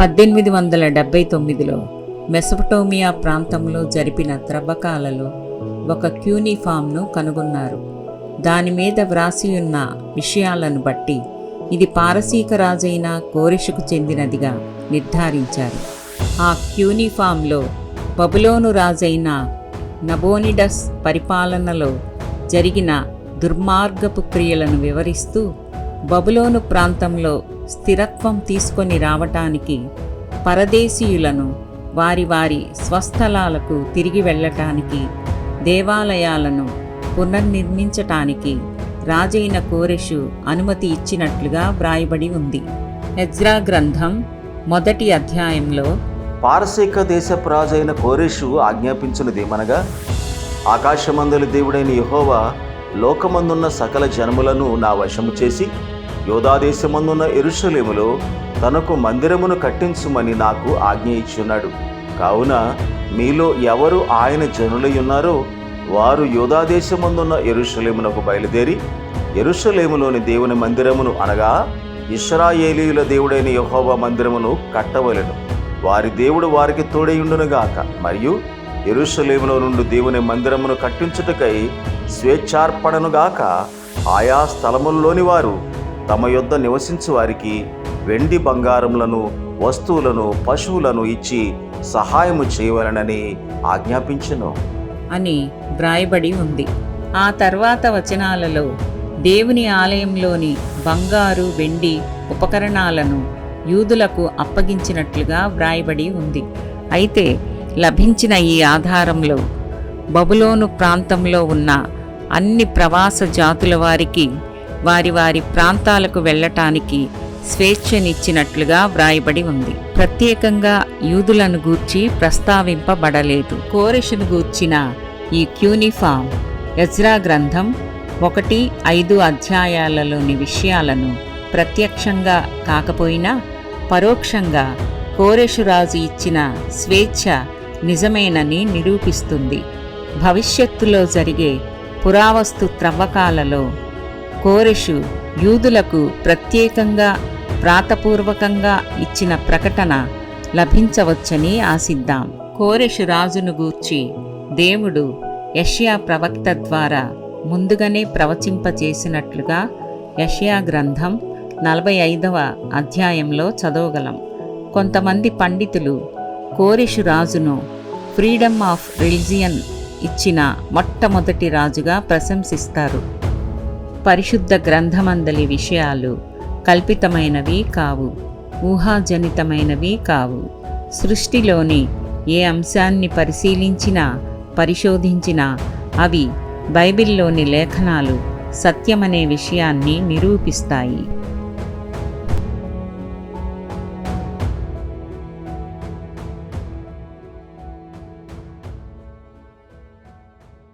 పద్దెనిమిది వందల డెబ్బై తొమ్మిదిలో మెసపటోమియా ప్రాంతంలో జరిపిన త్రవ్వకాలలో ఒక క్యూనిఫామ్ను కనుగొన్నారు. దాని మీద వ్రాసి ఉన్న విషయాలను బట్టి ఇది పారసీక రాజైన కోరిషుకు చెందినదిగా నిర్ధారించారు. ఆ క్యూనిఫామ్లో బబులోను రాజైన నబోనిడస్ పరిపాలనలో జరిగిన దుర్మార్గపు క్రియలను వివరిస్తూ బబులోను ప్రాంతంలో స్థిరత్వం తీసుకొని రావటానికి పరదేశీయులను వారి వారి స్వస్థలాలకు తిరిగి వెళ్ళటానికి దేవాలయాలను పునర్నిర్మించటానికి రాజైన కోరెషు అనుమతి ఇచ్చినట్లుగా వ్రాయబడి ఉంది. హెజ్రా గ్రంథం మొదటి అధ్యాయంలో పారసీక దేశపు రాజైన కోరేషు ఆజ్ఞాపించినదేమనగా ఆకాశమందుల దేవుడైన యహోవా లోకమందున్న సకల జనములను నా వశము చేసి యోధాదేశమందున్న ఎరుషలేములో తనకు మందిరమును కట్టించుమని నాకు ఆజ్ఞ ఇచ్చున్నాడు కావున మీలో ఎవరు ఆయన జనులై ఉన్నారో వారు యోధాదేశమందున్న ఎరుషలేమునకు బయలుదేరి ఎరుషలేములోని దేవుని మందిరమును అనగా ఇస్రాయేలీయుల దేవుడైన యెహోవా మందిరమును కట్టవలెను. వారి దేవుడు వారికి తోడైయుండునుగాక మరియు ఎరుషలేములో నుండి దేవుని మందిరమును కట్టించుటకై స్వేచ్ఛార్పణనుగాక ఆయా స్థలముల్లోని వారు తమ యొద్ద నివసించు వారికి వెండి బంగారములను వస్తువులను పశువులను ఇచ్చి సహాయము చేయవలనని ఆజ్ఞాపించను. అని వ్రాయబడి ఉంది. ఆ తర్వాత వచనాలలో దేవుని ఆలయంలోని బంగారు వెండి ఉపకరణాలను యూదులకు అప్పగించినట్లుగా వ్రాయబడి ఉంది. అయితే లభించిన ఈ ఆధారంలో బబులోను ప్రాంతంలో ఉన్న అన్ని ప్రవాస జాతుల వారికి వారి వారి ప్రాంతాలకు వెళ్ళటానికి స్వేచ్ఛనిచ్చినట్లుగా వ్రాయబడి ఉంది. ప్రత్యేకంగా యూదులను గూర్చి ప్రస్తావింపబడలేదు. కోరెషును గూర్చిన ఈ క్యూనిఫామ్ ఎజ్రా గ్రంథం ఒకటి ఐదు అధ్యాయాలలోని విషయాలను ప్రత్యక్షంగా కాకపోయినా పరోక్షంగా కోరెషు రాజు ఇచ్చిన స్వేచ్ఛ నిజమేనని నిరూపిస్తుంది. భవిష్యత్తులో జరిగే పురావస్తు త్రవ్వకాలలో కోరెషు యూదులకు ప్రత్యేకంగా వ్రాతపూర్వకంగా ఇచ్చిన ప్రకటన లభించవచ్చని ఆశిద్దాం. కోరెషు రాజును గూర్చి దేవుడు యష్యా ప్రవక్త ద్వారా ముందుగానే ప్రవచింపచేసినట్లుగా యష్యా గ్రంథం నలభై ఐదవ అధ్యాయంలో చదవగలం. కొంతమంది పండితులు కోరెషు రాజును ఫ్రీడమ్ ఆఫ్ రిలిజియన్ ఇచ్చిన మొట్టమొదటి రాజుగా ప్రశంసిస్తారు. పరిశుద్ధ గ్రంథమందలి విషయాలు కల్పితమైనవి కావు ఊహాజనితమైనవి కావు. సృష్టిలోని ఏ అంశాన్ని పరిశీలించినా పరిశోధించినా అవి బైబిల్లోని లేఖనాలు సత్యమనే విషయాన్ని నిరూపిస్తాయి.